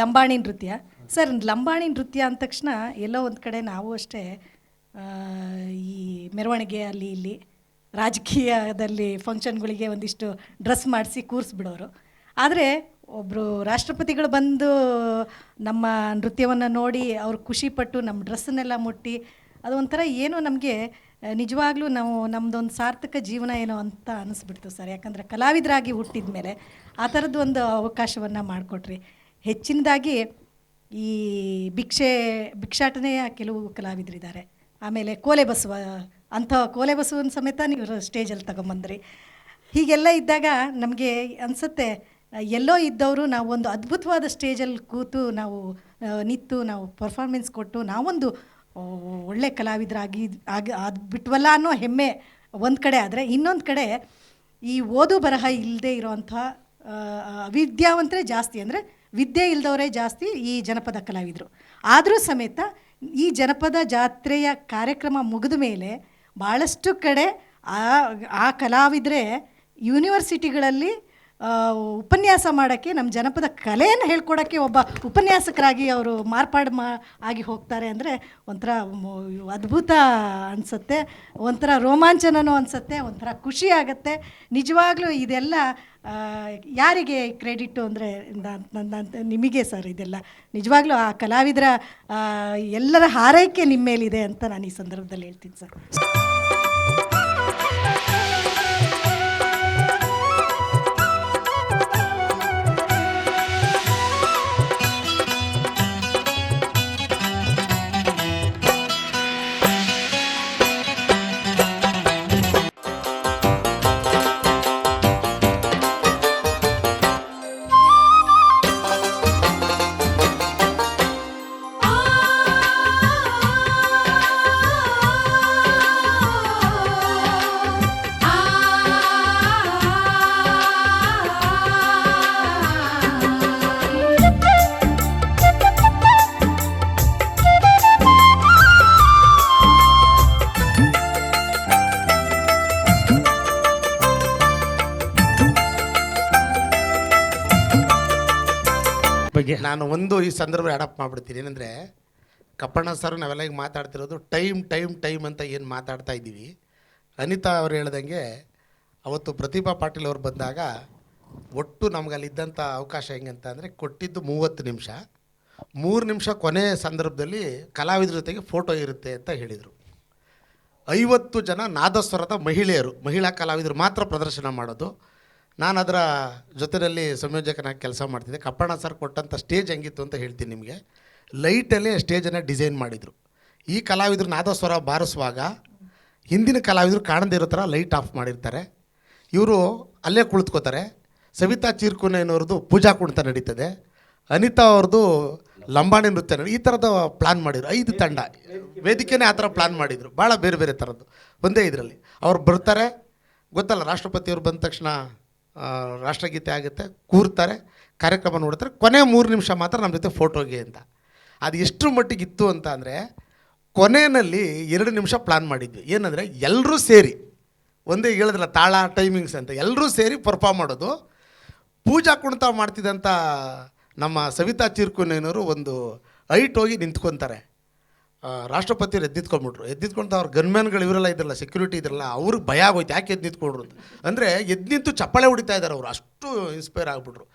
ಲಂಬಾಣಿ ನೃತ್ಯ. ಸರ್, ಲಂಬಾಣಿ ನೃತ್ಯ ಅಂದ ತಕ್ಷಣ ಎಲ್ಲೋ ಒಂದು ಕಡೆ ನಾವು ಅಷ್ಟೇ ಈ ಮೆರವಣಿಗೆ ಅಲ್ಲಿ ಇಲ್ಲಿ ರಾಜಕೀಯದಲ್ಲಿ ಫಂಕ್ಷನ್ಗಳಿಗೆ ಒಂದಿಷ್ಟು ಡ್ರೆಸ್ ಮಾಡಿಸಿ ಕೂರಿಸ್ಬಿಡೋರು ಆದರೆ ಒಬ್ಬರು ರಾಷ್ಟ್ರಪತಿಗಳು ಬಂದು ನಮ್ಮ ನೃತ್ಯವನ್ನು ನೋಡಿ ಅವ್ರು ಖುಷಿಪಟ್ಟು ನಮ್ಮ ಡ್ರೆಸ್ಸನ್ನೆಲ್ಲ ಮುಟ್ಟಿ, ಅದು ಒಂಥರ ಏನೋ ನಮಗೆ ನಿಜವಾಗ್ಲೂ ನಾವು ನಮ್ಮದೊಂದು ಸಾರ್ಥಕ ಜೀವನ ಏನೋ ಅಂತ ಅನ್ನಿಸ್ಬಿಡ್ತು ಸರ್. ಯಾಕಂದರೆ ಕಲಾವಿದರಾಗಿ ಹುಟ್ಟಿದ ಮೇಲೆ ಆ ಥರದ್ದು ಒಂದು ಅವಕಾಶವನ್ನು ಮಾಡಿಕೊಟ್ರಿ. ಹೆಚ್ಚಿನದಾಗಿ ಈ ಭಿಕ್ಷೆ, ಭಿಕ್ಷಾಟನೆಯ ಕೆಲವು ಕಲಾವಿದರಿದ್ದಾರೆ. ಆಮೇಲೆ ಕೋಲೆ ಬಸವ, ಅಂಥ ಕೋಲೆ ಬಸವನ ಸಮೇತ ನೀವು ಸ್ಟೇಜಲ್ಲಿ ತಗೊಂಬಂದ್ರಿ. ಹೀಗೆಲ್ಲ ಇದ್ದಾಗ ನಮಗೆ ಅನಿಸುತ್ತೆ, ಎಲ್ಲೋ ಇದ್ದವರು ನಾವು ಒಂದು ಅದ್ಭುತವಾದ ಸ್ಟೇಜಲ್ಲಿ ಕೂತು ನಾವು ನಿಂತು ನಾವು ಪರ್ಫಾರ್ಮೆನ್ಸ್ ಕೊಟ್ಟು ನಾವೊಂದು ಒಳ್ಳೆ ಕಲಾವಿದರಾಗಿ, ಆಗಿ ಅದು ಬಿಟ್ವಲ್ಲ ಅನ್ನೋ ಹೆಮ್ಮೆ ಒಂದು ಕಡೆ ಆದರೆ ಇನ್ನೊಂದು ಕಡೆ ಈ ಓದು ಬರಹ ಇಲ್ಲದೆ ಇರೋವಂಥ ಅವಿದ್ಯಾವಂತರೇ ಜಾಸ್ತಿ ಅಂದರೆ ವಿದ್ಯೆ ಇಲ್ಲದವರೇ ಜಾಸ್ತಿ ಈ ಜನಪದ ಕಲಾವಿದರು. ಆದರೂ ಸಮೇತ ಈ ಜನಪದ ಜಾತ್ರೆಯ ಕಾರ್ಯಕ್ರಮ ಮುಗಿದ ಮೇಲೆ ಭಾಳಷ್ಟು ಕಡೆ ಆ ಆ ಕಲಾವಿದರೆ ಯೂನಿವರ್ಸಿಟಿಗಳಲ್ಲಿ ಉಪನ್ಯಾಸ ಮಾಡೋಕ್ಕೆ ನಮ್ಮ ಜನಪದ ಕಲೆಯನ್ನು ಹೇಳ್ಕೊಡೋಕ್ಕೆ ಒಬ್ಬ ಉಪನ್ಯಾಸಕರಾಗಿ ಅವರು ಮಾರ್ಪಾಡು ಮಾ, ಆಗಿ ಹೋಗ್ತಾರೆ ಅಂದರೆ ಒಂಥರ ಅದ್ಭುತ ಅನಿಸುತ್ತೆ. ಒಂಥರ ರೋಮಾಂಚನನೂ ಅನಿಸುತ್ತೆ, ಒಂಥರ ಖುಷಿ ಆಗುತ್ತೆ. ನಿಜವಾಗ್ಲೂ ಇದೆಲ್ಲ ಯಾರಿಗೆ ಕ್ರೆಡಿಟು ಅಂದರೆ ನಿಮಗೆ ಸರ್ ಇದೆಲ್ಲ. ನಿಜವಾಗ್ಲೂ ಆ ಕಲಾವಿದರ ಎಲ್ಲರ ಹಾರೈಕೆ ನಿಮ್ಮ ಮೇಲಿದೆ ಅಂತ ನಾನು ಈ ಸಂದರ್ಭದಲ್ಲಿ ಹೇಳ್ತೀನಿ ಸರ್. ನಾನು ಒಂದು ಈ ಸಂದರ್ಭ ಅಡಾಪ್ಟ್ ಮಾಡ್ಬಿಡ್ತೀನಿ. ಏನಂದರೆ, ಕಪ್ಪಣ್ಣ ಸರ್ ನಾವೆಲ್ಲ ಈಗ ಮಾತಾಡ್ತಿರೋದು, ಟೈಮ್ ಟೈಮ್ ಟೈಮ್ ಅಂತ ಏನು ಮಾತಾಡ್ತಾ ಇದ್ದೀವಿ. ಅನಿತಾ ಅವರು ಹೇಳ್ದಂಗೆ, ಅವತ್ತು ಪ್ರತಿಭಾ ಪಾಟೀಲ್ ಅವರು ಬಂದಾಗ, ಒಟ್ಟು ನಮ್ಗೆ ಅಲ್ಲಿದ್ದಂಥ ಅವಕಾಶ ಹೆಂಗೆ ಅಂತ ಅಂದರೆ, ಕೊಟ್ಟಿದ್ದು ಮೂವತ್ತು ನಿಮಿಷ. ಮೂರು ನಿಮಿಷ ಕೊನೆ ಸಂದರ್ಭದಲ್ಲಿ ಕಲಾವಿದ್ರ ಜೊತೆಗೆ ಫೋಟೋ ಇರುತ್ತೆ ಅಂತ ಹೇಳಿದರು. ಐವತ್ತು ಜನ ನಾದಸ್ವರದ ಮಹಿಳೆಯರು, ಮಹಿಳಾ ಕಲಾವಿದರು ಮಾತ್ರ ಪ್ರದರ್ಶನ ಮಾಡೋದು. ನಾನು ಅದರ ಜೊತೆಯಲ್ಲಿ ಸಂಯೋಜಕನಾಗಿ ಕೆಲಸ ಮಾಡ್ತಿದ್ದೆ. ಕಪ್ಪಣ್ಣ ಸರ್ ಕೊಟ್ಟಂಥ ಸ್ಟೇಜ್ ಹೆಂಗಿತ್ತು ಅಂತ ಹೇಳ್ತೀನಿ ನಿಮಗೆ. ಲೈಟಲ್ಲೇ ಸ್ಟೇಜನ್ನು ಡಿಸೈನ್ ಮಾಡಿದರು. ಈ ಕಲಾವಿದರು ನಾದಸ್ವರ ಬಾರಿಸುವಾಗ ಹಿಂದಿನ ಕಲಾವಿದರು ಕಾಣದೇ ಥರ ಲೈಟ್ ಆಫ್ ಮಾಡಿರ್ತಾರೆ. ಇವರು ಅಲ್ಲೇ ಕುಳಿತ್ಕೋತಾರೆ. ಸವಿತಾ ಚೀರ್ಕುನೇನವ್ರದ್ದು ಪೂಜಾ ಕುಣಿತ ನಡೀತದೆ. ಅನಿತಾ ಅವ್ರದ್ದು ಲಂಬಾಣಿ ನೃತ್ಯ ಈ ಥರದ ಪ್ಲ್ಯಾನ್ ಮಾಡಿದರು. ಐದು ತಂಡ. ವೇದಿಕೆನೇ ಆ ಥರ ಪ್ಲ್ಯಾನ್ ಮಾಡಿದರು. ಭಾಳ ಬೇರೆ ಬೇರೆ ಥರದ್ದು ಒಂದೇ ಇದರಲ್ಲಿ. ಅವ್ರು ಬರ್ತಾರೆ. ಗೊತ್ತಲ್ಲ, ರಾಷ್ಟ್ರಪತಿಯವರು ಬಂದ ತಕ್ಷಣ ರಾಷ್ಟ್ರಗೀತೆ ಆಗುತ್ತೆ, ಕೂರ್ತಾರೆ, ಕಾರ್ಯಕ್ರಮ ನೋಡ್ತಾರೆ, ಕೊನೆ ಮೂರು ನಿಮಿಷ ಮಾತ್ರ ನಮ್ಮ ಜೊತೆ ಫೋಟೋಗೆ ಅಂತ. ಅದು ಎಷ್ಟು ಮಟ್ಟಿಗೆ ಇತ್ತು ಅಂತ ಅಂದರೆ, ಕೊನೆಯಲ್ಲಿ ಎರಡು ನಿಮಿಷ ಪ್ಲ್ಯಾನ್ ಮಾಡಿದ್ವಿ. ಏನಂದರೆ ಎಲ್ಲರೂ ಸೇರಿ, ಒಂದೇ ಹೇಳಿದ್ರಲ್ಲ, ತಾಳ ಟೈಮಿಂಗ್ಸ್ ಅಂತ ಎಲ್ಲರೂ ಸೇರಿ ಪರ್ಫಾಮ್ ಮಾಡೋದು. ಪೂಜಾ ಕುಣಿತ ಮಾಡ್ತಿದ್ದಂಥ ನಮ್ಮ ಸವಿತಾ ಚಿರ್ಕುನೇನವರು ಒಂದು ಹೈಟ್ ಹೋಗಿ ನಿಂತ್ಕೊತಾರೆ. ರಾಷ್ಟ್ರಪತಿಯವ್ರು ಎದ್ದಿತ್ಕೊಂಡ್ಬಿಟ್ರು ಎದ್ದಿತ್ಕೊಂಡು ಅವ್ರ ಗನ್ಮ್ಯಾನ್ಗಳು ಇವರೆಲ್ಲ ಇದ್ರಲ್ಲ ಸೆಕ್ಯೂರಿಟಿ ಇದ್ರಲ್ಲ, ಅವ್ರಿಗೆ ಭಯ ಆಗೋಯ್ತು. ಯಾಕೆ ಎದ್ದು ನಿಂತ್ಕೊಂಡ್ರು ಅಂತ? ಅಂದರೆ ಎದ್ದು ನಿಂತು ಚಪ್ಪಾಳೆ ಹೊಡಿತಾ ಇದ್ದಾರೆ ಅವರು. ಅಷ್ಟು ಇನ್ಸ್ಪೈರ್ ಆಗಿಬಿಟ್ರು.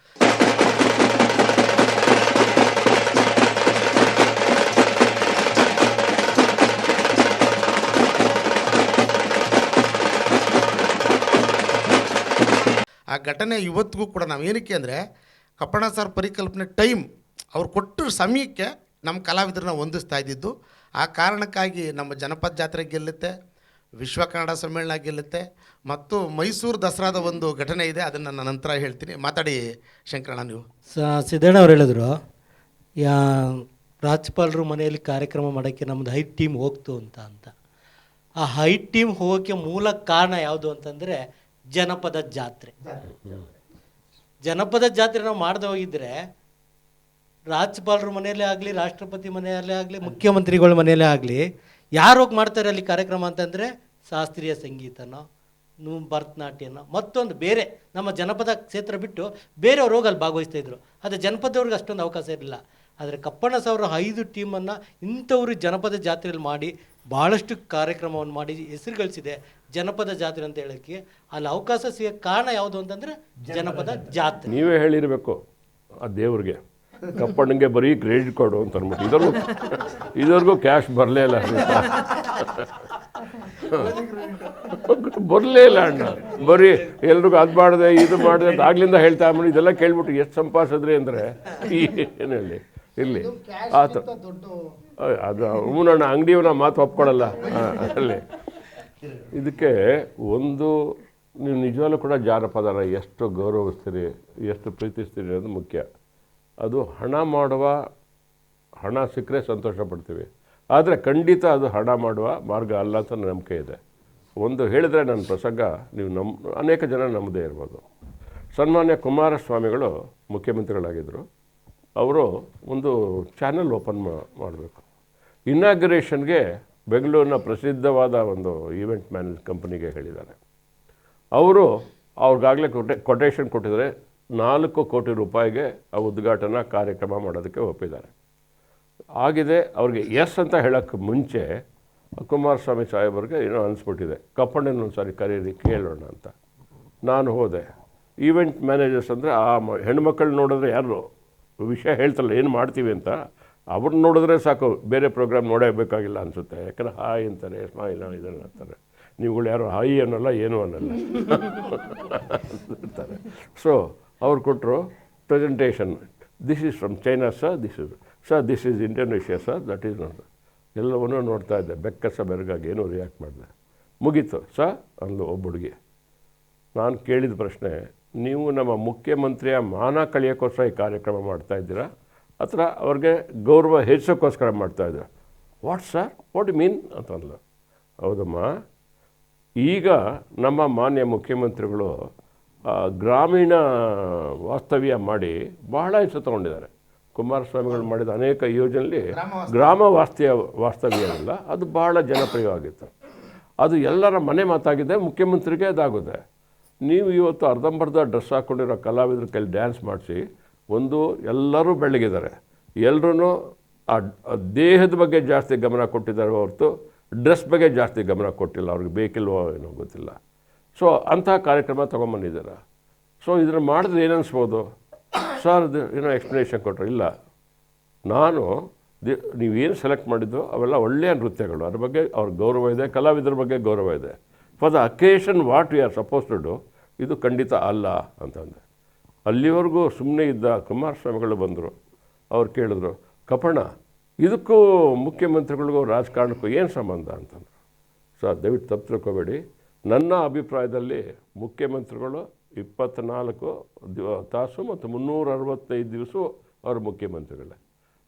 ಆ ಘಟನೆ ಇವತ್ತಿಗೂ ಕೂಡ ನಾವು ಏನಕ್ಕೆ ಅಂದರೆ ಕಪ್ಪಣ ಸರ್ ಪರಿಕಲ್ಪನೆ ಟೈಮ್ ಅವ್ರು ಕೊಟ್ಟ ಸಮಯಕ್ಕೆ ನಮ್ಮ ಕಲಾವಿದರನ್ನ ಹೊಂದಿಸ್ತಾ ಇದ್ದಿದ್ದು. ಆ ಕಾರಣಕ್ಕಾಗಿ ನಮ್ಮ ಜನಪದ ಜಾತ್ರೆ ಗೆಲ್ಲುತ್ತೆ ವಿಶ್ವ ಕನ್ನಡ ಸಮ್ಮೇಳನ ಗೆಲ್ಲುತ್ತೆ ಮತ್ತು ಮೈಸೂರು ದಸರಾದ ಒಂದು ಘಟನೆ ಇದೆ ಅದನ್ನು ನಾನು ನಂತರ ಹೇಳ್ತೀನಿ. ಮಾತಾಡಿ ಶಂಕರಣ್ಣ ನೀವು. ಸ- ಸಿದ್ದಣ್ಣ ಅವ್ರು ಹೇಳಿದ್ರು ಯಾ ರಾಜ್ಯಪಾಲರು ಮನೆಯಲ್ಲಿ ಕಾರ್ಯಕ್ರಮ ಮಾಡೋಕ್ಕೆ ನಮ್ಮದು ಹೈ ಟೀಮ್ ಹೋಗ್ತು ಅಂತ ಅಂತ. ಆ ಹೈ ಟೀಮ್ ಹೋಗೋಕ್ಕೆ ಮೂಲ ಕಾರಣ ಯಾವುದು ಅಂತಂದರೆ ಜನಪದ ಜಾತ್ರೆ. ಜನಪದ ಜಾತ್ರೆ ನಾವು ಮಾಡದೆ ಹೋಗಿದ್ರೆ ರಾಜ್ಯಪಾಲರ ಮನೆಯಲ್ಲೇ ಆಗಲಿ ರಾಷ್ಟ್ರಪತಿ ಮನೆಯಲ್ಲೇ ಆಗಲಿ ಮುಖ್ಯಮಂತ್ರಿಗಳ ಮನೆಯಲ್ಲೇ ಆಗಲಿ ಯಾರು ಹೋಗಿ ಮಾಡ್ತಾರೆ ಅಲ್ಲಿ ಕಾರ್ಯಕ್ರಮ ಅಂತಂದರೆ ಶಾಸ್ತ್ರೀಯ ಸಂಗೀತನೋ ನು- ಭರತನಾಟ್ಯನೋ ಮತ್ತೊಂದು ಬೇರೆ ನಮ್ಮ ಜನಪದ ಕ್ಷೇತ್ರ ಬಿಟ್ಟು ಬೇರೆಯವ್ರು ಹೋಗಿ ಅಲ್ಲಿ ಭಾಗವಹಿಸ್ತಾ ಇದ್ರು. ಆದರೆ ಜನಪದವ್ರಿಗೆ ಅಷ್ಟೊಂದು ಅವಕಾಶ ಇರಲಿಲ್ಲ. ಆದರೆ ಕಪ್ಪಣ್ಣ ಸಾವಿರ ಐದು ಟೀಮನ್ನು ಇಂಥವರು ಜನಪದ ಜಾತ್ರೆಯಲ್ಲಿ ಮಾಡಿ ಭಾಳಷ್ಟು ಕಾರ್ಯಕ್ರಮವನ್ನು ಮಾಡಿ ಹೆಸರು ಗಳಿಸಿದೆ ಜನಪದ ಜಾತ್ರೆ ಅಂತ ಹೇಳೋಕ್ಕೆ. ಅಲ್ಲಿ ಅವಕಾಶ ಸಿಗೋ ಕಾರಣ ಯಾವುದು ಅಂತಂದರೆ ಜನಪದ ಜಾತ್ರೆ. ನೀವೇ ಹೇಳಿರಬೇಕು ಆ ದೇವ್ರಿಗೆ. ಕಪ್ಪಣ್ಣಂಗೆ ಬರೀ ಕ್ರೆಡಿಟ್ ಕಾರ್ಡು ಅಂತ ಅಂದ್ಬಿಟ್ಟು ಇದ್ರಿಗೂ ಇದ್ರಿಗೂ ಕ್ಯಾಶ್ ಬರಲೇ ಇಲ್ಲ ಬರಲೇ ಇಲ್ಲ ಅಣ್ಣ. ಬರೀ ಎಲ್ರಿಗೂ ಅದು ಮಾಡಿದೆ ಇದು ಮಾಡಿದೆ ಅಂತ ಆಗ್ಲಿಂದ ಹೇಳ್ತಾ ಅಮ್ಮ ಇದೆಲ್ಲ ಕೇಳ್ಬಿಟ್ಟು ಎಷ್ಟು ಸಂಪಾದಿಸಿದ್ರಿ ಅಂದರೆ ಏನು ಹೇಳಿ ಇರಲಿ ಆತ ಅದು ಹೂನಣ್ಣ ಅಂಗಡಿಯವನ ಮಾತು ಒಪ್ಕೊಳ್ಳಲ್ಲ ಹಾ, ಅಲ್ಲಿ. ಇದಕ್ಕೆ ಒಂದು ನೀವು ನಿಜವಾಗ್ಲೂ ಕೂಡ ಜಾನಪದನ ಎಷ್ಟು ಗೌರವಿಸ್ತೀರಿ ಎಷ್ಟು ಪ್ರೀತಿಸ್ತೀರಿ ಅನ್ನೋದು ಮುಖ್ಯ. ಅದು ಹಣ ಮಾಡುವ ಹಣ ಸಿಕ್ಕರೆ ಸಂತೋಷ ಪಡ್ತೀವಿ ಆದರೆ ಖಂಡಿತ ಅದು ಹಣ ಮಾಡುವ ಮಾರ್ಗ ಅಲ್ಲ ಅಂತ ನಂಬಿಕೆ ಇದೆ. ಒಂದು ಹೇಳಿದ್ರೆ ನನ್ನ ಪ್ರಸಂಗ, ನೀವು ನಮ್ಮ ಅನೇಕ ಜನ ನಮ್ಮದೇ ಇರ್ಬೋದು. ಸನ್ಮಾನ್ಯ ಕುಮಾರಸ್ವಾಮಿಗಳು ಮುಖ್ಯಮಂತ್ರಿಗಳಾಗಿದ್ದರು ಅವರು ಒಂದು ಚಾನೆಲ್ ಓಪನ್ ಮಾಡಬೇಕು. ಇನಾಗ್ರೇಷನ್ಗೆ ಬೆಂಗಳೂರಿನ ಪ್ರಸಿದ್ಧವಾದ ಒಂದು ಈವೆಂಟ್ ಮ್ಯಾನೇಜ್ ಕಂಪನಿಗೆ ಹೇಳಿದ್ದಾರೆ. ಅವರು ಅವ್ರಿಗಾಗಲೇ ಕೊಟೆ, ಕೊಟೇಶನ್ ಕೊಟ್ಟಿದ್ದಾರೆ. ನಾಲ್ಕು ಕೋಟಿ ರೂಪಾಯಿಗೆ ಆ ಉದ್ಘಾಟನಾ ಕಾರ್ಯಕ್ರಮ ಮಾಡೋದಕ್ಕೆ ಒಪ್ಪಿದ್ದಾರೆ. ಆಗಿದೆ, ಅವ್ರಿಗೆ ಎಸ್ ಅಂತ ಹೇಳೋಕ್ಕೆ ಮುಂಚೆ ಕುಮಾರಸ್ವಾಮಿ ಸಾಹೇಬರಿಗೆ ಏನೋ ಅನಿಸ್ಬಿಟ್ಟಿದೆ. ಕಪ್ಪಣ್ಣನ ಒಂದು ಸಾರಿ ಕರೀರಿ, ಕೇಳೋಣ ಅಂತ. ನಾನು ಹೋದೆ. ಈವೆಂಟ್ ಮ್ಯಾನೇಜರ್ಸ್ ಅಂದರೆ ಆ ಹೆಣ್ಮಕ್ಳು ನೋಡಿದ್ರೆ ಯಾರು ವಿಷಯ ಹೇಳ್ತಲ್ಲ, ಏನು ಮಾಡ್ತೀವಿ ಅಂತ ಅವ್ರನ್ನ ನೋಡಿದ್ರೆ ಸಾಕು, ಬೇರೆ ಪ್ರೋಗ್ರಾಮ್ ನೋಡೇಬೇಕಾಗಿಲ್ಲ ಅನಿಸುತ್ತೆ. ಯಾಕಂದ್ರೆ ಹಾಯ್ ಅಂತಾರೆ ಸ್ಮೈಲ್ ಇದನ್ನು ಅಂತಾರೆ. ನೀವುಗಳು ಯಾರು ಹಾಯಿ ಅನ್ನೋಲ್ಲ, ಏನೂ ಅನ್ನಲ್ಲ. ಅಂತಾರೆ. ಸೊ ಅವ್ರು ಕೊಟ್ಟರು presentation this is from China sir this is sir this is Indonesia sir that is not ಎಲ್ಲವನ್ನೂ ನೋಡ್ತಾ ಇದ್ದೆ. ಬೆಕ್ಕಸ ಬೆರಗಾಗಿ ಏನೂ ರಿಯಾಕ್ಟ್ ಮಾಡಿದೆ. ಮುಗೀತು ಸರ್ ಅಂದ್ಲು ಒಬ್ಬ ಹುಡುಗಿ. ನಾನು ಕೇಳಿದ ಪ್ರಶ್ನೆ, ನೀವು ನಮ್ಮ ಮುಖ್ಯಮಂತ್ರಿಯ ಮಾನ ಕಳಿಯೋಕ್ಕೋಸ್ಕರ ಈ ಕಾರ್ಯಕ್ರಮ ಮಾಡ್ತಾ ಇದ್ದೀರಾ? ಅಥವಾ ಅವ್ರಿಗೆ ಗೌರವ ಹೆಚ್ಚೋಕ್ಕೋಸ್ಕರ ಮಾಡ್ತಾ ಇದ್ದೀರಾ ವಾಟ್ ಸರ್ ವಾಟ್ ಮೀನ್ ಅಂತಂದ್ಲು ಹೌದಮ್ಮ. ಈಗ ನಮ್ಮ ಮಾನ್ಯ ಮುಖ್ಯಮಂತ್ರಿಗಳು ಗ್ರಾಮೀಣ ವಾಸ್ತವ್ಯ ಮಾಡಿ ಬಹಳ ಹೆಸರು ತಗೊಂಡಿದ್ದಾರೆ. ಕುಮಾರಸ್ವಾಮಿಗಳು ಮಾಡಿದ ಅನೇಕ ಯೋಜನೆಯಲ್ಲಿ ಗ್ರಾಮ ವಾಸ್ತವ್ಯ ವಾಸ್ತವ್ಯ ಅಲ್ಲ ಅದು ಬಹಳ ಜನಪ್ರಿಯವಾಗಿತ್ತು. ಅದು ಎಲ್ಲರ ಮನೆ ಮಾತಾಗಿದೆ ಮುಖ್ಯಮಂತ್ರಿಗೆ ಅದಾಗುತ್ತೆ ನೀವು ಇವತ್ತು ಅರ್ಧಂಬರ್ಧ ಡ್ರೆಸ್ ಹಾಕ್ಕೊಂಡಿರೋ ಕಲಾವಿದ್ರ ಕೈಲಿ ಡ್ಯಾನ್ಸ್ ಮಾಡಿಸಿ ಒಂದು ಎಲ್ಲರೂ ಬೆಳಗಿದ್ದಾರೆ. ಎಲ್ಲರೂ ಆ ಆ ದೇಹದ ಬಗ್ಗೆ ಜಾಸ್ತಿ ಗಮನ ಕೊಟ್ಟಿದ್ದಾರೆ ಹೊರತು ಡ್ರೆಸ್ ಬಗ್ಗೆ ಜಾಸ್ತಿ ಗಮನ ಕೊಟ್ಟಿಲ್ಲ ಅವ್ರಿಗೆ ಬೇಕಿಲ್ವೋ ಏನೋ ಗೊತ್ತಿಲ್ಲ. ಸೊ ಅಂತಹ ಕಾರ್ಯಕ್ರಮ ತೊಗೊಂಬಂದಿದ್ದೀರ. ಸೊ ಇದನ್ನು ಮಾಡಿದ್ರೆ ಏನನ್ನಿಸ್ಬೋದು ಸರ್ ಇದು ಏನೋ ಎಕ್ಸ್ಪ್ಲನೇಷನ್ ಕೊಟ್ಟರು ಇಲ್ಲ. ನಾನು ದಿ ನೀವೇನು ಸೆಲೆಕ್ಟ್ ಮಾಡಿದ್ದು ಅವೆಲ್ಲ ಒಳ್ಳೆಯ ನೃತ್ಯಗಳು. ಅದ್ರ ಬಗ್ಗೆ ಅವ್ರ ಗೌರವ ಇದೆ, ಕಲಾವಿದರ ಬಗ್ಗೆ ಗೌರವ ಇದೆ. For the occasion what we are suppose to do ಇದು ಖಂಡಿತ ಅಲ್ಲ ಅಂತಂದೆ. ಅಲ್ಲಿವರೆಗೂ ಸುಮ್ಮನೆ ಇದ್ದ ಕುಮಾರಸ್ವಾಮಿಗಳು ಬಂದರು. ಅವ್ರು ಕೇಳಿದ್ರು, ಕಪಣ, ಇದಕ್ಕೂ ಮುಖ್ಯಮಂತ್ರಿಗಳಿಗೂ ರಾಜಕಾರಣಕ್ಕೂ ಏನು ಸಂಬಂಧ? ಅಂತಂದರು. ಸರ್ ದಯವಿಟ್ಟು ತಪ್ಪು ತಿಳ್ಕೊಬೇಡಿ. ನನ್ನ ಅಭಿಪ್ರಾಯದಲ್ಲಿ ಮುಖ್ಯಮಂತ್ರಿಗಳು ಇಪ್ಪತ್ತ್ನಾಲ್ಕು ದಿವ ತಾಸು ಮತ್ತು ಮುನ್ನೂರ ಅರವತ್ತೈದು ದಿವಸ ಅವರು ಮುಖ್ಯಮಂತ್ರಿಗಳೇ.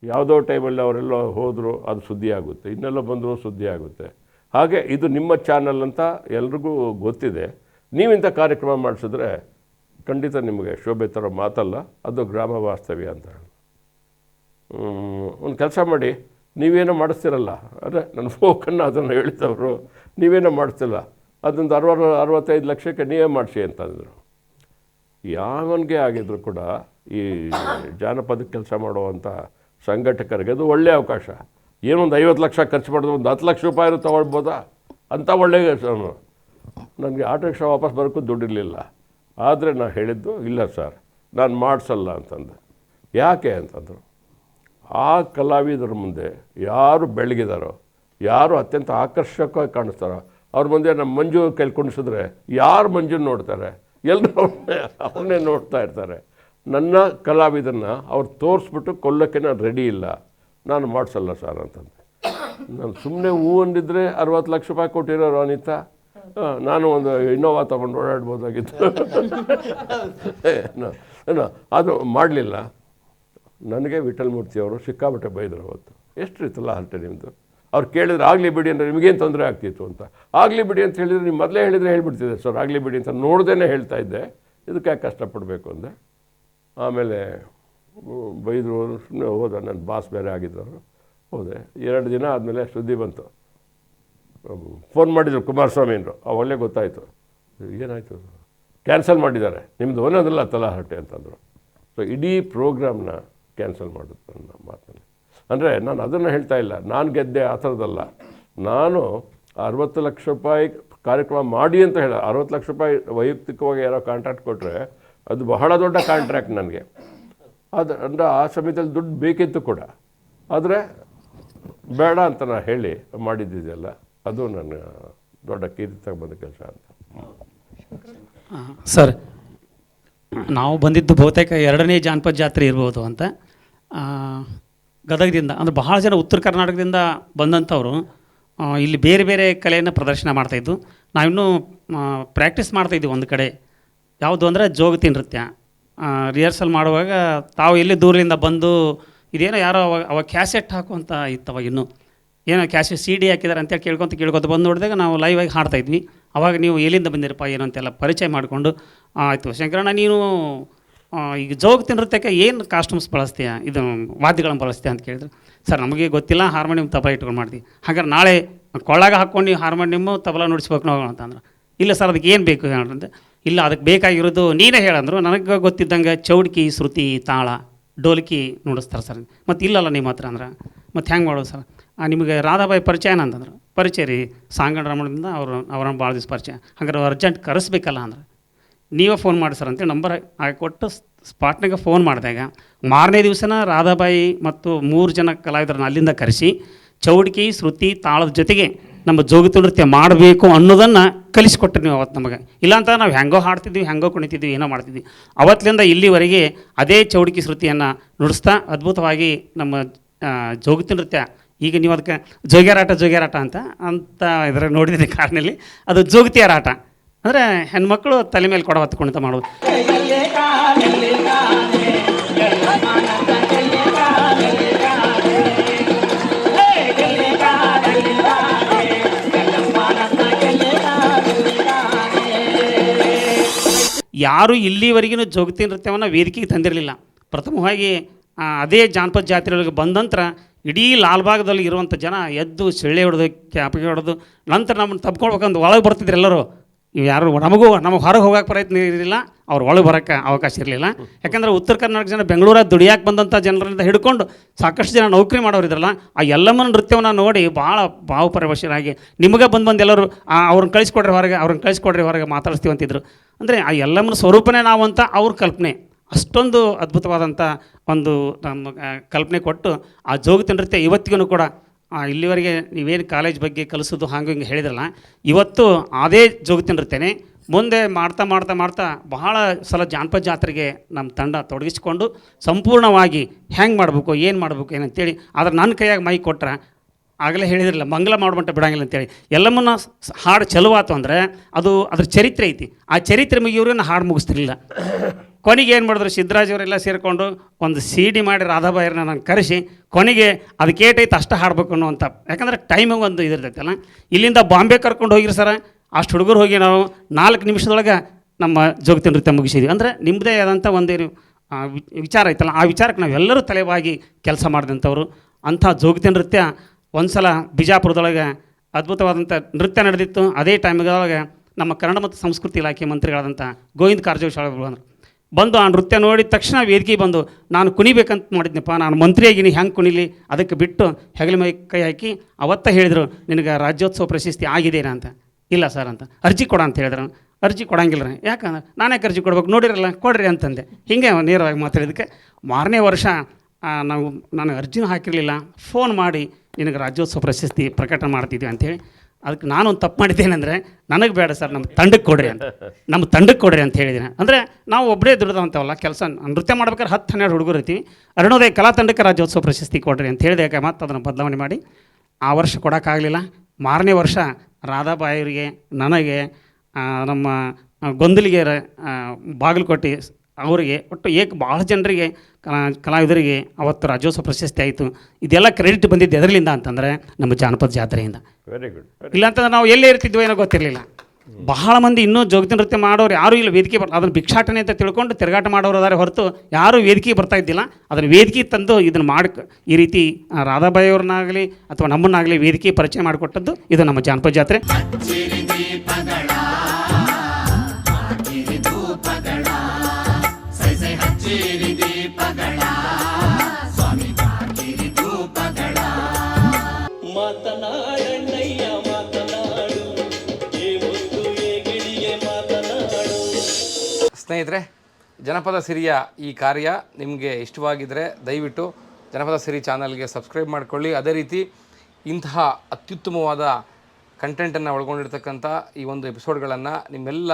ಯಾವುದೋ ಟೈಮಲ್ಲಿ ಅವರೆಲ್ಲ ಹೋದರೂ ಅದು ಸುದ್ದಿ ಆಗುತ್ತೆ, ಇನ್ನೆಲ್ಲ ಬಂದರೂ ಸುದ್ದಿ ಆಗುತ್ತೆ. ಹಾಗೆ ಇದು ನಿಮ್ಮ ಚಾನಲ್ ಅಂತ ಎಲ್ರಿಗೂ ಗೊತ್ತಿದೆ. ನೀವಿಂಥ ಕಾರ್ಯಕ್ರಮ ಮಾಡಿಸಿದ್ರೆ ಖಂಡಿತ ನಿಮಗೆ ಶೋಭೆ ತರೋ ಮಾತಲ್ಲ, ಅದು ಗ್ರಾಮ ವಾಸ್ತವ್ಯ ಅಂತ ಒಂದು ಕೆಲಸ ಮಾಡಿ, ನೀವೇನೋ ಮಾಡಿಸ್ತಿರಲ್ಲ ಅದೇ ನನ್ನ ಫೋಕನ್ನು ಅದನ್ನು ಹೇಳ್ತವ್ರು ನೀವೇನೋ ಮಾಡಿಸ್ತಿಲ್ಲ. ಅದೊಂದು ಅರವತ್ತು, ಅರವತ್ತೈದು ಲಕ್ಷಕ್ಕೆ ನೀವೇ ಮಾಡಿಸಿ ಅಂತಂದರು ಯಾವನಿಗೆ ಆಗಿದ್ರು ಕೂಡ ಈ ಜಾನಪದ ಕೆಲಸ ಮಾಡುವಂಥ ಸಂಘಟಕರಿಗೆ ಅದು ಒಳ್ಳೆಯ ಅವಕಾಶ. ಏನೊಂದು ಐವತ್ತು ಲಕ್ಷ ಖರ್ಚು ಮಾಡಿದ್ರು ಒಂದು ಹತ್ತು ಲಕ್ಷ ರೂಪಾಯಿ ತೊಗೊಳ್ಬೋದಾ? ಅಂಥ ಒಳ್ಳೆಯ ನನಗೆ ಆಟೋ ರಿಕ್ಷಾ ವಾಪಸ್ ಬರೋಕ್ಕೂ ದುಡ್ಡಿರಲಿಲ್ಲ. ಆದರೆ ನಾನು ಹೇಳಿದ್ದು, ಇಲ್ಲ ಸರ್, ನಾನು ಮಾಡಿಸಲ್ಲ ಅಂತಂದೆ. ಯಾಕೆ ಅಂತಂದರು, ಆ ಕಲಾವಿದರ ಮುಂದೆ ಯಾರು ಬೆಳಗಿದಾರೋ, ಯಾರು ಅತ್ಯಂತ ಆಕರ್ಷಕವಾಗಿ ಕಾಣಿಸ್ತಾರೋ ಅವ್ರ ಮುಂದೆ ನಮ್ಮ ಮಂಜು ಕೈಲಿ ಕುಣಿಸಿದ್ರೆ ಯಾರು ಮಂಜುನ ನೋಡ್ತಾರೆ? ಎಲ್ಲರೂ ಅವ್ರನ್ನೇ ನೋಡ್ತಾ ಇರ್ತಾರೆ. ನನ್ನ ಕಲಾವಿದನ್ನು ಅವ್ರು ತೋರಿಸ್ಬಿಟ್ಟು ಕೊಲ್ಲೋಕ್ಕೆ ನಾನು ರೆಡಿ ಇಲ್ಲ. ನಾನು ಮಾಡಿಸಲ್ಲ ಸರ್ ಅಂತಂದೆ. ನಾನು ಸುಮ್ಮನೆ ಹೂ ಅಂದಿದ್ರೆ ಅರವತ್ತು ಲಕ್ಷ ರೂಪಾಯಿ ಕೊಟ್ಟಿರೋರು ಅನಿತಾ ನಾನು ಒಂದು ಇನ್ನೋವಾ ತೊಗೊಂಡು ಓಡಾಡ್ಬೋದಾಗಿತ್ತು. ಅದು ಮಾಡಲಿಲ್ಲ. ನನಗೆ ವಿಠಲ್ಮೂರ್ತಿಯವರು ಸಿಕ್ಕಾಬಟ್ಟೆ ಬೈದರು ಅವತ್ತು. ಎಷ್ಟು ಇತ್ತಲ್ಲ ಹರಟೆ ನಿಮ್ಮದು ಅವ್ರು ಕೇಳಿದ್ರೆ ಆಗಲಿ ಬಿಡಿ ಅಂದರೆ ನಿಮಗೇನು ತೊಂದರೆ ಆಗ್ತಿತ್ತು ಅಂತ. ಆಗಲಿ ಬಿಡಿ ಅಂತ ಹೇಳಿದರೆ ನೀವು ಮೊದಲೇ ಹೇಳಿದರೆ ಹೇಳ್ಬಿಡ್ತಿದ್ದೆ, ಸರ್, ಆಗಲಿ ಬಿಡಿ ಅಂತ ನೋಡ್ದೇ ಹೇಳ್ತಾ ಇದ್ದೆ. ಇದಕ್ಕೆ ಯಾಕೆ ಕಷ್ಟಪಡಬೇಕು? ಅಂದೆ. ಆಮೇಲೆ ಬೈದರು ಸುಮ್ಮನೆ ಹೋದ ನನ್ನ ಬಾಸ್ ಬೇರೆ ಆಗಿದ್ದವರು. ಹೋದೆ. ಎರಡು ದಿನ ಆದಮೇಲೆ ಸುದ್ದಿ ಬಂತು. ಫೋನ್ ಮಾಡಿದರು ಕುಮಾರಸ್ವಾಮಿಯವರು ಅವಲ್ಲೇ ಗೊತ್ತಾಯಿತು. ಏನಾಯಿತು? ಕ್ಯಾನ್ಸಲ್ ಮಾಡಿದ್ದಾರೆ. ನಿಮ್ಮದು ಒಂದೊಂದಲ್ಲ ತಲಾಹಟ್ಟೆ ಅಂತಂದರು. ಸೊ ಇಡೀ ಪ್ರೋಗ್ರಾಮ್ನ ಕ್ಯಾನ್ಸಲ್ ಮಾಡಿದ್ರು ನನ್ನ ಮಾತಲ್ಲಿ. ಅಂದರೆ ನಾನು ಅದನ್ನು ಹೇಳ್ತಾ ಇಲ್ಲ. ನಾನು ಗೆದ್ದೆ ಆ ಥರದ್ದಲ್ಲ. ನಾನು ಅರವತ್ತು ಲಕ್ಷ ರೂಪಾಯಿ ಕಾರ್ಯಕ್ರಮ ಮಾಡಿ ಅಂತ ಹೇಳ, ಅರವತ್ತು ಲಕ್ಷ ರೂಪಾಯಿ ವೈಯಕ್ತಿಕವಾಗಿ ಯಾರೋ ಕಾಂಟ್ರಾಕ್ಟ್ ಕೊಟ್ಟರೆ ಅದು ಬಹಳ ದೊಡ್ಡ ಕಾಂಟ್ರಾಕ್ಟ್ ನನಗೆ. ಅದು, ಅಂದರೆ ಆ ಸಮಯದಲ್ಲಿ ದುಡ್ಡು ಬೇಕಿತ್ತು ಕೂಡ. ಆದರೆ ಬೇಡ ಅಂತ ನಾನು ಹೇಳಿ ಮಾಡಿದ್ದಿದೆಯಲ್ಲ ಅದು ನನ್ನ ದೊಡ್ಡ ಕೀರ್ತಿ ತಗೊಂಬಂದ ಕೆಲಸ ಅಂತ. ಸರ್, ನಾವು ಬಂದಿದ್ದು ಬಹುತೇಕ ಎರಡನೇ ಜಾನಪದ ಜಾತ್ರೆ ಇರ್ಬೋದು ಅಂತ. ಗದಗದಿಂದ, ಅಂದರೆ ಬಹಳ ಜನ ಉತ್ತರ ಕರ್ನಾಟಕದಿಂದ ಬಂದಂಥವರು ಇಲ್ಲಿ ಬೇರೆ ಬೇರೆ ಕಲೆಯನ್ನು ಪ್ರದರ್ಶನ ಮಾಡ್ತಾಯಿದ್ದು ನಾವಿನ್ನೂ ಪ್ರಾಕ್ಟೀಸ್ ಮಾಡ್ತಾಯಿದ್ವಿ ಒಂದು ಕಡೆ. ಯಾವುದು ಅಂದರೆ ಜೋಗತಿ ನೃತ್ಯ. ರಿಹರ್ಸಲ್ ಮಾಡುವಾಗ ತಾವು ಎಲ್ಲಿ ದೂರದಿಂದ ಬಂದು, ಇದೇನೋ ಯಾರೋ ಅವಾಗ ಅವಾಗ ಕ್ಯಾಸೆಟ್ ಹಾಕುವಂತ ಇತ್ತು ಅವಾಗ ಇನ್ನೂ. ಏನೋ ಕ್ಯಾಸೆಟ್ ಸಿ ಡಿ ಹಾಕಿದ್ದಾರೆ ಅಂತೇಳಿ ಕೇಳ್ಕೊತ ಕೇಳ್ಕೊತ ಬಂದು ನೋಡಿದಾಗ ನಾವು ಲೈವ್ ಆಗಿ ಹಾಡ್ತಾ ಇದ್ವಿ. ಅವಾಗ ನೀವು ಎಲ್ಲಿಂದ ಬಂದಿರಪ್ಪ, ಏನು ಅಂತೆಲ್ಲ ಪರಿಚಯ ಮಾಡಿಕೊಂಡು, ಆಯಿತು ಶಂಕರಣ್ಣ, ನೀನು ಈಗ ಜೋಗ ತಿನ್ನಿರ್ತಕ್ಕ ಏನು ಕಾಸ್ಟ್ಯೂಮ್ಸ್ ಬಳಸ್ತೀಯ? ಇದು ವಾದ್ಯಗಳನ್ನು ಬಳಸ್ತೀಯ ಅಂತ ಕೇಳಿದ್ರು, ಸರ್, ನಮಗೆ ಗೊತ್ತಿಲ್ಲ ಹಾರ್ಮೋನಿಯಂ ತಬಲ ಇಟ್ಕೊಂಡು ಮಾಡ್ತೀವಿ ಹಾಗಾದ್ರೆ ನಾಳೆ ಕೊಳ್ಳಾಗ ಹಾಕ್ಕೊಂಡು ನೀವು ಹಾರ್ಮೋನಿಯಮ್ಮು ತಬಲ ನುಡಿಸ್ಬೇಕು ನಾವು ಅಂತಂದ್ರೆ. ಇಲ್ಲ ಸರ್, ಅದಕ್ಕೆ ಏನು ಬೇಕು? ಹೇಳಂದ್ರೆ ಇಲ್ಲ, ಅದಕ್ಕೆ ಬೇಕಾಗಿರೋದು ನೀನೇ ಹೇಳಂದ್ರು. ನನಗೆ ಗೊತ್ತಿದ್ದಂಗೆ ಚೌಡ್ಕಿ, ಶ್ರುತಿ, ತಾಳ, ಡೋಲ್ಕಿ ನುಡಿಸ್ತಾರೆ ಸರ್. ಮತ್ತು ಇಲ್ಲಲ್ಲ ನಿಮ್ಮ ಹತ್ರ ಅಂದ್ರೆ? ಮತ್ತು ಹೆಂಗೆ ಮಾಡೋದು ಸರ್? ನಿಮಗೆ ರಾಧಾಬಾಯಿ ಪರಿಚಯ ಏನಂತಂದ್ರೆ ಪರಿಚಯ ರೀ ಸಾಂಗಣ ರಮಣದಿಂದ ಅವರು, ಅವ್ರನ್ನ ಭಾಳ ದಿವಸ ಪರಿಚಯ. ಹಾಗಾದ್ರೆ ಅರ್ಜೆಂಟ್ ಕರೆಸ್ಬೇಕಲ್ಲ ಅಂದ್ರೆ. ನೀವೇ ಫೋನ್ ಮಾಡಿ ಸರ್ ಅಂತೇಳಿ ನಂಬರ್ ಹಾಕಿ ಕೊಟ್ಟು ಸ್ಪಾಟ್ನಾಗ ಫೋನ್ ಮಾಡಿದಾಗ ಮಾರನೇ ದಿವಸನ ರಾಧಾಬಾಯಿ ಮತ್ತು ಮೂರು ಜನ ಕಲಾವಿದರನ್ನ ಅಲ್ಲಿಂದ ಕರೆಸಿ, ಚೌಡಿಕಿ, ಶ್ರುತಿ, ತಾಳದ ಜೊತೆಗೆ ನಮ್ಮ ಜೋಗಿತು ನೃತ್ಯ ಮಾಡಬೇಕು ಅನ್ನೋದನ್ನು ಕಲಿಸ್ಕೊಟ್ರಿ ನೀವು ಅವತ್ತು ನಮಗೆ. ಇಲ್ಲಾಂತ ನಾವು ಹೆಂಗೋ ಹಾಡ್ತಿದ್ವಿ, ಹೆಂಗೋ ಕುಣಿತಿದ್ವಿ, ಏನೋ ಮಾಡ್ತಿದ್ವಿ. ಅವತ್ತಿನಿಂದ ಇಲ್ಲಿವರೆಗೆ ಅದೇ ಚೌಡಿಕಿ, ಶ್ರುತಿಯನ್ನು ನುಡಿಸ್ತಾ ಅದ್ಭುತವಾಗಿ ನಮ್ಮ ಜೋಗಿತು ನೃತ್ಯ, ಈಗ ನೀವು ಅದಕ್ಕೆ ಜೋಗ್ಯಾರಾಟ ಜೋಗ್ಯಾರಾಟ ಅಂತ ಅಂತ ಇದ್ರಾಗ ನೋಡಿದ್ದೀನಿ ಕಾರಿನಲ್ಲಿ. ಅದು ಜೋಗತಿಯಾರಾಟ ಅಂದರೆ ಹೆಣ್ಮಕ್ಳು ತಲೆ ಮೇಲೆ ಕೊಡ ಹೊತ್ತು ಮಾಡೋದು ಯಾರು ಇಲ್ಲಿವರೆಗಿನೂ ಜೋಗತಿ ನೃತ್ಯವನ್ನು ವೇದಿಕೆಗೆ ತಂದಿರಲಿಲ್ಲ. ಪ್ರಥಮವಾಗಿ ಅದೇ ಜಾನಪದ ಜಾತ್ರೆಯೊಳಗೆ ಬಂದ ನಂತರ ಇಡೀ ಲಾಲ್ಬಾಗದಲ್ಲಿ ಇರುವಂಥ ಜನ ಎದ್ದು ಸೆಳ್ಳೆ ಹೊಡೆದು ಕ್ಯಾಪಿಗೆ ಹೊಡೆದು ನಂತರ ನಮ್ಮನ್ನು ತಪ್ಕೊಳ್ಬೇಕಂತ ಒಳಗೆ ಬರ್ತಿದ್ರು ಎಲ್ಲರೂ. ಇವು ಯಾರು ನಮಗೂ ನಮಗೆ ಹೊರಗೆ ಹೋಗೋಕೆ ಪ್ರಯತ್ನ ಇರಲಿಲ್ಲ ಅವ್ರು ಒಳಗೆ ಬರೋಕ್ಕೆ ಅವಕಾಶ ಇರಲಿಲ್ಲ. ಯಾಕಂದರೆ ಉತ್ತರ ಕರ್ನಾಟಕ ಜನ ಬೆಂಗಳೂರಾಗ ದುಡಿಯಾಕೆ ಬಂದಂಥ ಜನರಿಂದ ಹಿಡ್ಕೊಂಡು ಸಾಕಷ್ಟು ಜನ ನೌಕರಿ ಮಾಡೋರು ಇದ್ರಲ್ಲ ಆ ಎಲ್ಲಮ್ಮನ ನೃತ್ಯವನ್ನು ನೋಡಿ ಭಾಳ ಭಾವಪರವಶರಾಗಿ ನಿಮಗೆ ಬಂದು ಬಂದು ಎಲ್ಲರೂ ಅವ್ರನ್ನ ಕಳಿಸ್ಕೊಡ್ರಿ ಹೊರಗೆ ಅವ್ರನ್ನ ಕಳಿಸ್ಕೊಡ್ರಿ ಹೊರಗೆ ಮಾತಾಡಿಸ್ತೀವಿ ಅಂತಿದ್ರು. ಅಂದರೆ ಆ ಎಲ್ಲಮ್ಮನ ಸ್ವರೂಪನೇ ನಾವು ಅಂತ ಅವ್ರ ಕಲ್ಪನೆ. ಅಷ್ಟೊಂದು ಅದ್ಭುತವಾದಂಥ ಒಂದು ನಮ್ಮ ಕಲ್ಪನೆ ಕೊಟ್ಟು ಆ ಜೋಗತಿ ನೃತ್ಯ ಇವತ್ತಿಗೂ ಕೂಡ ಇಲ್ಲಿವರೆಗೆ ನೀವೇನು ಕಾಲೇಜ್ ಬಗ್ಗೆ ಕಲಿಸೋದು ಹಾಗೆ ಹಿಂಗೆ ಹೇಳಿದ್ರಲ್ಲ, ಇವತ್ತು ಅದೇ ಜೋಗತಿ ನೃತ್ಯನೇ ಮುಂದೆ ಮಾಡ್ತಾ ಮಾಡ್ತಾ ಮಾಡ್ತಾ ಬಹಳ ಸಲ ಜಾನಪದ ಜಾತ್ರೆಗೆ ನಮ್ಮ ತಂಡ ತೊಡಗಿಸ್ಕೊಂಡು ಸಂಪೂರ್ಣವಾಗಿ ಹೆಂಗೆ ಮಾಡಬೇಕು, ಏನು ಮಾಡಬೇಕು ಏನಂತೇಳಿ ಆದ್ರೆ ನನ್ನ ಕೈಯಾಗಿ ಮೈ ಕೊಟ್ರೆ, ಆಗಲೇ ಹೇಳಿದ್ರಲ್ಲ, ಮಂಗಲ ಮಾಡುವಂಟ ಬಿಡಂಗಿಲ್ಲ ಅಂತೇಳಿ. ಎಲ್ಲಮ್ಮನ್ನ ಹಾಡು ಚಲುವಾತು ಅಂದರೆ ಅದು ಅದ್ರ ಚರಿತ್ರೆ ಐತಿ. ಆ ಚರಿತ್ರೆ ಮುಗಿಯೋರು ಹಾಡು ಮುಗಿಸ್ತಿರ್ಲಿಲ್ಲ. ಕೊನೆಗೆ ಏನು ಮಾಡಿದ್ರು? ಸಿದ್ದರಾಜ್ ಅವರೆಲ್ಲ ಸೇರಿಕೊಂಡು ಒಂದು ಸಿ ಡಿ ಮಾಡಿ ರಾಧಾಬಾಯಿರನ್ನ ನಾನು ಕರೆಸಿ, ಕೊನೆಗೆ ಅದಕ್ಕೆ ಏಟೈತೆ ಅಷ್ಟು ಹಾಡಬೇಕು ಅನ್ನುವಂಥ ಯಾಕಂದ್ರೆ ಟೈಮಿಗೆ ಒಂದು ಇದಿರ್ತೈತಲ್ಲ. ಇಲ್ಲಿಂದ ಬಾಂಬೆ ಕರ್ಕೊಂಡು ಹೋಗಿರಿ ಸರ. ಅಷ್ಟು ಹುಡುಗರು ಹೋಗಿ ನಾವು ನಾಲ್ಕು ನಿಮಿಷದೊಳಗೆ ನಮ್ಮ ಜೋಗತಿ ನೃತ್ಯ ಮುಗಿಸಿದ್ವಿ. ಅಂದರೆ ನಿಮ್ಮದೇ ಆದಂಥ ಒಂದೇನು ವಿಚಾರ ಐತಲ್ಲ. ಆ ವಿಚಾರಕ್ಕೆ ನಾವೆಲ್ಲರೂ ತಲೆವಾಗಿ ಕೆಲಸ ಮಾಡಿದಂಥವ್ರು. ಅಂಥ ಜೋಗತಿ ನೃತ್ಯ ಒಂದು ಸಲ ಬಿಜಾಪುರದೊಳಗೆ ಅದ್ಭುತವಾದಂಥ ನೃತ್ಯ ನಡೆದಿತ್ತು. ಅದೇ ಟೈಮ್ದೊಳಗೆ ನಮ್ಮ ಕನ್ನಡ ಮತ್ತು ಸಂಸ್ಕೃತಿ ಇಲಾಖೆ ಮಂತ್ರಿಗಳಾದಂಥ ಗೋವಿಂದ ಕಾರಜೋಳ ಬಂದರು. ಬಂದು ಆ ನೃತ್ಯ ನೋಡಿದ ತಕ್ಷಣ ವೇದಿಕೆ ಬಂದು, ನಾನು ಕುಣಿಬೇಕಂತ ಮಾಡಿದ್ನಪ್ಪ, ನಾನು ಮಂತ್ರಿಯಾಗಿನಿ, ಹೆಂಗೆ ಕುಣಿಲಿ? ಅದಕ್ಕೆ ಬಿಟ್ಟು ಹೆಗಲ ಮೈ ಕೈ ಹಾಕಿ, ಅವತ್ತ ಹೇಳಿದರು, ನಿನಗೆ ರಾಜ್ಯೋತ್ಸವ ಪ್ರಶಸ್ತಿ ಆಗಿದೆನಾ? ಅಂತ. ಇಲ್ಲ ಸರ್ ಅಂತ. ಅರ್ಜಿ ಕೊಡ ಅಂತ ಹೇಳಿದ್ರು. ಅರ್ಜಿ ಕೊಡಂಗಿಲ್ಲ ರೀ. ಯಾಕಂದ್ರೆ, ನಾನೇ ಅರ್ಜಿ ಕೊಡ್ಬೇಕು, ನೋಡಿರಲ್ಲ, ಕೊಡ್ರಿ ಅಂತಂದೆ. ಹೀಗೆ ನೇರವಾಗಿ ಮಾತಾಡಿದ್ದಕ್ಕೆ, ಮಾರನೇ ವರ್ಷ ನಾವು, ನಾನು ಅರ್ಜಿನೂ ಹಾಕಿರಲಿಲ್ಲ. ಫೋನ್ ಮಾಡಿ, ನಿನಗೆ ರಾಜ್ಯೋತ್ಸವ ಪ್ರಶಸ್ತಿ ಪ್ರಕಟ ಮಾಡ್ತಿದ್ವಿ ಅಂಥೇಳಿ ಅದಕ್ಕೆ ನಾನು ಒಂದು ತಪ್ಪು ಮಾಡಿದ್ದೇನೆಂದರೆ, ನನಗೆ ಬೇಡ ಸರ್ ನಮ್ಮ ತಂಡಕ್ಕೆ ಕೊಡ್ರಿ ಅಂತ. ನಮ್ಮ ತಂಡಕ್ಕೆ ಕೊಡ್ರಿ ಅಂತ ಹೇಳಿದ್ದೀನಿ. ಅಂದರೆ ನಾವು ಒಬ್ಬರೇ ದುಡ್ದಂಥವಲ್ಲ ಕೆಲಸ ನೃತ್ಯ ಮಾಡ್ಬೇಕಾದ್ರೆ ಹತ್ತು ಹನ್ನೆರಡು ಹುಡುಗರು ಇರ್ತೀವಿ. ಅರುಣೋದಯ ಕಲಾ ತಂಡಕ್ಕೆ ರಾಜ್ಯೋತ್ಸವ ಪ್ರಶಸ್ತಿ ಕೊಡ್ರಿ ಅಂತ ಹೇಳಿದೆ, ಯಾಕೆ ಮತ್ತೆ ಅದನ್ನು ಬದಲಾವಣೆ ಮಾಡಿ. ಆ ವರ್ಷ ಕೊಡೋಕ್ಕಾಗಲಿಲ್ಲ ಮಾರನೇ ವರ್ಷ ರಾಧಾಬಾಯಿಯವರಿಗೆ ನನಗೆ ನಮ್ಮ ಗೊಂದಲಿಗೆ ಬಾಗಿಲು ಬಾಗಲಕೋಟೆ ಅವರಿಗೆ ಒಟ್ಟು ಏಕ ಭಾಳ ಜನರಿಗೆ ಕಲಾ ಕಲಾವಿದರಿಗೆ ಅವತ್ತು ರಾಜ್ಯೋತ್ಸವ ಪ್ರಶಸ್ತಿ ಆಯಿತು. ಇದೆಲ್ಲ ಕ್ರೆಡಿಟ್ ಬಂದಿದ್ದು ಎದರಲಿಂದ ಅಂತಂದರೆ ನಮ್ಮ ಜಾನಪದ ಜಾತ್ರೆಯಿಂದ. ವೆರಿ ಗುಡ್ ಇಲ್ಲಾಂತಂದ್ರೆ ನಾವು ಎಲ್ಲೇ ಇರ್ತಿದ್ವೋ ಏನೋ ಗೊತ್ತಿರಲಿಲ್ಲ. ಬಹಳ ಮಂದಿ ಇನ್ನೂ ಜೋಗ ನೃತ್ಯ ಮಾಡೋರು ಯಾರೂ ಇಲ್ಲ ವೇದಿಕೆ ಬರ್ ಅದನ್ನು ಭಿಕ್ಷಾಟನೆ ಅಂತ ತಿಳ್ಕೊಂಡು ತಿರುಗಾಟ ಮಾಡೋರು ಅದಾರೆ ಹೊರತು ಯಾರೂ ವೇದಿಕೆ ಬರ್ತಾ ಇದ್ದಿಲ್ಲ. ಅದನ್ನು ವೇದಿಕೆ ತಂದು ಇದನ್ನು ಮಾಡಿ ಈ ರೀತಿ ರಾಧಾಬಾಯಿ ಅವ್ರನ್ನಾಗಲಿ ಅಥವಾ ನಮ್ಮನ್ನಾಗಲಿ ವೇದಿಕೆ ಪರಿಚಯ ಮಾಡಿಕೊಟ್ಟದ್ದು ಇದು ನಮ್ಮ ಜಾನಪದ ಜಾತ್ರೆ. ಸ್ನೇಹಿತರೆ, ಜನಪದ ಸಿರಿಯ ಈ ಕಾರ್ಯ ನಿಮಗೆ ಇಷ್ಟವಾಗಿದ್ದರೆ ದಯವಿಟ್ಟು ಜನಪದ ಸಿರಿ ಚಾನಲ್ಗೆ ಸಬ್ಸ್ಕ್ರೈಬ್ ಮಾಡಿಕೊಳ್ಳಿ. ಅದೇ ರೀತಿ ಇಂತಹ ಅತ್ಯುತ್ತಮವಾದ ಕಂಟೆಂಟನ್ನು ಒಳಗೊಂಡಿರ್ತಕ್ಕಂಥ ಈ ಒಂದು ಎಪಿಸೋಡ್ಗಳನ್ನು ನಿಮ್ಮೆಲ್ಲ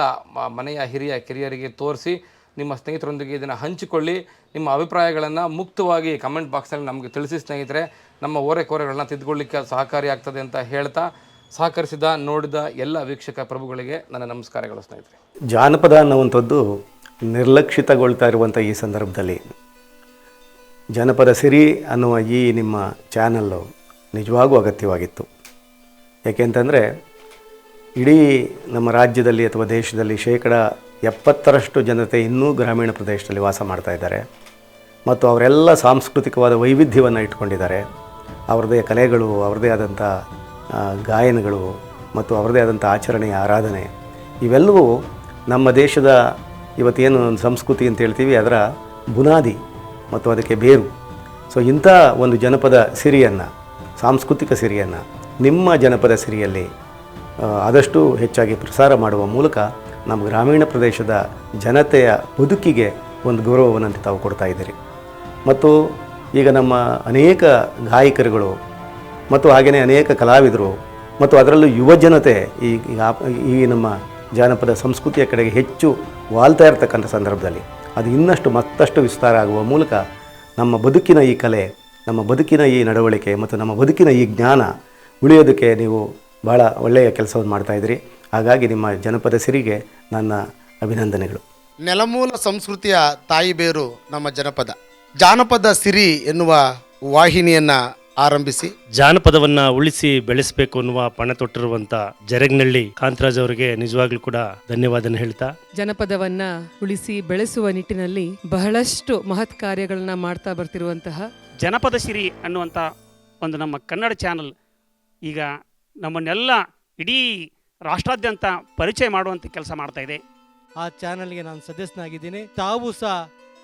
ಮನೆಯ ಹಿರಿಯ ಕಿರಿಯರಿಗೆ ತೋರಿಸಿ ನಿಮ್ಮ ಸ್ನೇಹಿತರೊಂದಿಗೆ ಇದನ್ನು ಹಂಚಿಕೊಳ್ಳಿ. ನಿಮ್ಮ ಅಭಿಪ್ರಾಯಗಳನ್ನು ಮುಕ್ತವಾಗಿ ಕಮೆಂಟ್ ಬಾಕ್ಸ್ನಲ್ಲಿ ನಮಗೆ ತಿಳಿಸಿ ಸ್ನೇಹಿತರೆ. ನಮ್ಮ ಓರೆಕೋರೆಗಳನ್ನ ತಿದ್ದುಕೊಳ್ಳಿಕ್ಕೆ ಸಹಕಾರಿಯಾಗ್ತದೆ ಅಂತ ಹೇಳ್ತಾ ಸಹಕರಿಸಿದ, ನೋಡಿದ ಎಲ್ಲ ವೀಕ್ಷಕ ಪ್ರಭುಗಳಿಗೆ ನನ್ನ ನಮಸ್ಕಾರಗಳು ಸ್ನೇಹಿತರೆ. ಜಾನಪದ ಅನ್ನುವಂಥದ್ದು ನಿರ್ಲಕ್ಷಿತಗೊಳ್ತಾ ಇರುವಂಥ ಈ ಸಂದರ್ಭದಲ್ಲಿ. ಜನಪದ ಸಿರಿ ಅನ್ನುವ ಈ ನಿಮ್ಮ ಚಾನಲ್ಲು ನಿಜವಾಗೂ ಅಗತ್ಯವಾಗಿತ್ತು. ಯಾಕೆಂತಂದರೆ ಇಡೀ ನಮ್ಮ ರಾಜ್ಯದಲ್ಲಿ ಅಥವಾ ದೇಶದಲ್ಲಿ ಶೇಕಡ ಎಪ್ಪತ್ತರಷ್ಟು ಜನತೆ ಇನ್ನೂ ಗ್ರಾಮೀಣ ಪ್ರದೇಶದಲ್ಲಿ ವಾಸ ಮಾಡ್ತಾ ಇದ್ದಾರೆ. ಮತ್ತು ಅವರೆಲ್ಲ ಸಾಂಸ್ಕೃತಿಕವಾದ ವೈವಿಧ್ಯವನ್ನು ಇಟ್ಕೊಂಡಿದ್ದಾರೆ ಅವರದೇ ಕಲೆಗಳು ಅವರದೇ ಆದಂಥ ಗಾಯನಗಳು ಮತ್ತು ಅವರದೇ ಆದಂಥ ಆಚರಣೆ ಆರಾಧನೆ, ಇವೆಲ್ಲವೂ ನಮ್ಮ ದೇಶದ ಇವತ್ತೇನು ಸಂಸ್ಕೃತಿ ಅಂತ ಹೇಳ್ತೀವಿ, ಅದರ ಬುನಾದಿ ಮತ್ತು ಅದಕ್ಕೆ ಬೇರು. ಸೊ, ಇಂಥ ಒಂದು ಜನಪದ ಸಿರಿಯನ್ನು, ಸಾಂಸ್ಕೃತಿಕ ಸಿರಿಯನ್ನು ನಿಮ್ಮ ಜನಪದ ಸಿರಿಯಲ್ಲಿ ಆದಷ್ಟು ಹೆಚ್ಚಾಗಿ ಪ್ರಸಾರ ಮಾಡುವ ಮೂಲಕ ನಮ್ಮ ಗ್ರಾಮೀಣ ಪ್ರದೇಶದ ಜನತೆಯ ಬದುಕಿಗೆ ಒಂದು ಗೌರವವನ್ನು ತಾವು ಕೊಡ್ತಾ ಇದ್ದೀರಿ. ಮತ್ತು ಈಗ ನಮ್ಮ ಅನೇಕ ಗಾಯಕರುಗಳು ಮತ್ತು ಹಾಗೆಯೇ ಅನೇಕ ಕಲಾವಿದರು ಮತ್ತು ಅದರಲ್ಲೂ ಯುವ ಜನತೆ ಈ ಈ ನಮ್ಮ ಜಾನಪದ ಸಂಸ್ಕೃತಿಯ ಕಡೆಗೆ ಹೆಚ್ಚು ವಾಲ್ತಾ ಇರತಕ್ಕಂಥ ಸಂದರ್ಭದಲ್ಲಿ ಅದು ಇನ್ನಷ್ಟು ಮತ್ತಷ್ಟು ವಿಸ್ತಾರ ಆಗುವ ಮೂಲಕ ನಮ್ಮ ಬದುಕಿನ ಈ ಕಲೆ, ನಮ್ಮ ಬದುಕಿನ ಈ ನಡವಳಿಕೆ ಮತ್ತು ನಮ್ಮ ಬದುಕಿನ ಈ ಜ್ಞಾನ ಉಳಿಯೋದಕ್ಕೆ ನೀವು ಭಾಳ ಒಳ್ಳೆಯ ಕೆಲಸವನ್ನು ಮಾಡ್ತಾಯಿದ್ದೀರಿ ಹಾಗಾಗಿ ನಿಮ್ಮ ಜನಪದ ಸಿರಿಗೆ ನನ್ನ ಅಭಿನಂದನೆಗಳು. ನೆಲಮೂಲ ಸಂಸ್ಕೃತಿಯ ತಾಯಿ ಬೇರು ನಮ್ಮ ಜನಪದ. ಜಾನಪದ ಸಿರಿ ಎನ್ನುವ ವಾಹಿನಿಯನ್ನ ಆರಂಭಿಸಿ. ಜಾನಪದವನ್ನ ಉಳಿಸಿ ಬೆಳೆಸಬೇಕು ಅನ್ನುವ ಪಣ ತೊಟ್ಟಿರುವಂತ ಜರಗ್ನಳ್ಳಿ ಕಾಂತರಾಜ್ ಅವರಿಗೆ ನಿಜವಾಗ್ಲೂ ಕೂಡ ಧನ್ಯವಾದನ ಹೇಳ್ತಾ. ಜನಪದವನ್ನ ಉಳಿಸಿ ಬೆಳೆಸುವ ನಿಟ್ಟಿನಲ್ಲಿ ಬಹಳಷ್ಟು ಮಹತ್ ಕಾರ್ಯಗಳನ್ನ ಮಾಡ್ತಾ ಬರ್ತಿರುವಂತಹ ಜನಪದ ಸಿರಿ ಅನ್ನುವಂಥ ಒಂದು ನಮ್ಮ ಕನ್ನಡ ಚಾನಲ್ ಈಗ ನಮ್ಮನ್ನೆಲ್ಲ ಇಡೀ ರಾಷ್ಟ್ರಾದ್ಯಂತ ಪರಿಚಯ ಮಾಡುವಂಥ ಕೆಲಸ ಮಾಡ್ತಾ ಇದೆ. ಆ ಚಾನಲ್ಗೆ ನಾನು ಸದಸ್ಯನಾಗಿದ್ದೀನಿ. ತಾವು ಸಹ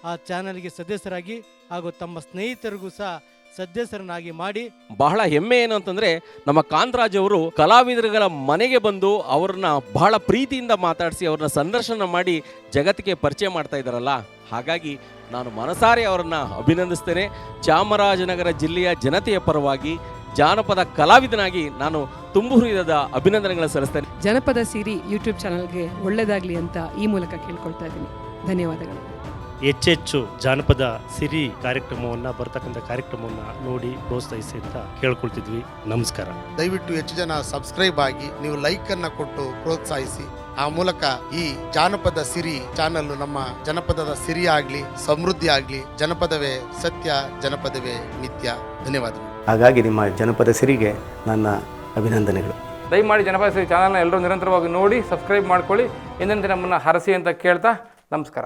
ಆ ಚಾನಲ್ಗೆ ಸದಸ್ಯರಾಗಿ ಹಾಗೂ ತಮ್ಮ ಸ್ನೇಹಿತರಿಗೂ ಸಹ ಸದಸ್ಯರನ್ನಾಗಿ ಮಾಡಿ. ಬಹಳ ಹೆಮ್ಮೆ ಏನು ಅಂತಂದ್ರೆ ನಮ್ಮ ಕಾಂತರಾಜ್ ಅವರು ಕಲಾವಿದರುಗಳ ಮನೆಗೆ ಬಂದು ಅವ್ರನ್ನ ಬಹಳ ಪ್ರೀತಿಯಿಂದ ಮಾತಾಡಿಸಿ ಅವ್ರನ್ನ ಸಂದರ್ಶನ ಮಾಡಿ ಜಗತ್ತಿಗೆ ಪರಿಚಯ ಮಾಡ್ತಾ ಇದ್ದಾರಲ್ಲ. ಹಾಗಾಗಿ ನಾನು ಮನಸಾರೆ ಅವರನ್ನು ಅಭಿನಂದಿಸ್ತೇನೆ. ಚಾಮರಾಜನಗರ ಜಿಲ್ಲೆಯ ಜನತೆಯ ಪರವಾಗಿ ಜಾನಪದ ಕಲಾವಿದನಾಗಿ ನಾನು ತುಂಬು ಹೃದಯದ ಅಭಿನಂದನೆಗಳನ್ನು ಸಲ್ಲಿಸ್ತೇನೆ. ಜನಪದ ಸಿರಿ ಯೂಟ್ಯೂಬ್ ಚಾನಲ್ಗೆ ಒಳ್ಳೇದಾಗ್ಲಿ ಅಂತ ಈ ಮೂಲಕ ಕೇಳ್ಕೊಳ್ತಾ ಇದ್ದೀನಿ. ಧನ್ಯವಾದಗಳು. ಹೆಚ್ಚೆಚ್ಚು ಜಾನಪದ ಸಿರಿ ಕಾರ್ಯಕ್ರಮವನ್ನ ಬರ್ತಕ್ಕಂಥ ಕಾರ್ಯಕ್ರಮವನ್ನ ನೋಡಿ ಪ್ರೋತ್ಸಾಹಿಸಿ ಅಂತ ಕೇಳ್ಕೊಳ್ತಿದ್ವಿ. ನಮಸ್ಕಾರ. ದಯವಿಟ್ಟು ಹೆಚ್ಚು ಜನ ಸಬ್ಸ್ಕ್ರೈಬ್ ಆಗಿ ನೀವು ಲೈಕ್ ಅನ್ನ ಕೊಟ್ಟು ಪ್ರೋತ್ಸಾಹಿಸಿ. ಆ ಮೂಲಕ ಈ ಜಾನಪದ ಸಿರಿ ಚಾನಲ್ ನಮ್ಮ ಜನಪದದ ಸಿರಿ ಆಗ್ಲಿ ಸಮೃದ್ಧಿ ಆಗ್ಲಿ ಜನಪದವೇ ಸತ್ಯ ಜನಪದವೇ ನಿತ್ಯ ಧನ್ಯವಾದಗಳು. ಹಾಗಾಗಿ ನಿಮ್ಮ ಜನಪದ ಸಿರಿಗೆ ನನ್ನ ಅಭಿನಂದನೆಗಳು. ದಯಮಾಡಿ ಜನಪದ ಸಿರಿ ಚಾನಲ್ನ ಎಲ್ಲರೂ ನಿರಂತರವಾಗಿ ನೋಡಿ ಸಬ್ಸ್ಕ್ರೈಬ್ ಮಾಡ್ಕೊಳ್ಳಿ. ಎಂದಂತೆ ನಮ್ಮನ್ನು ಹರಸಿ ಅಂತ ಕೇಳ್ತಾ ನಮಸ್ಕಾರ.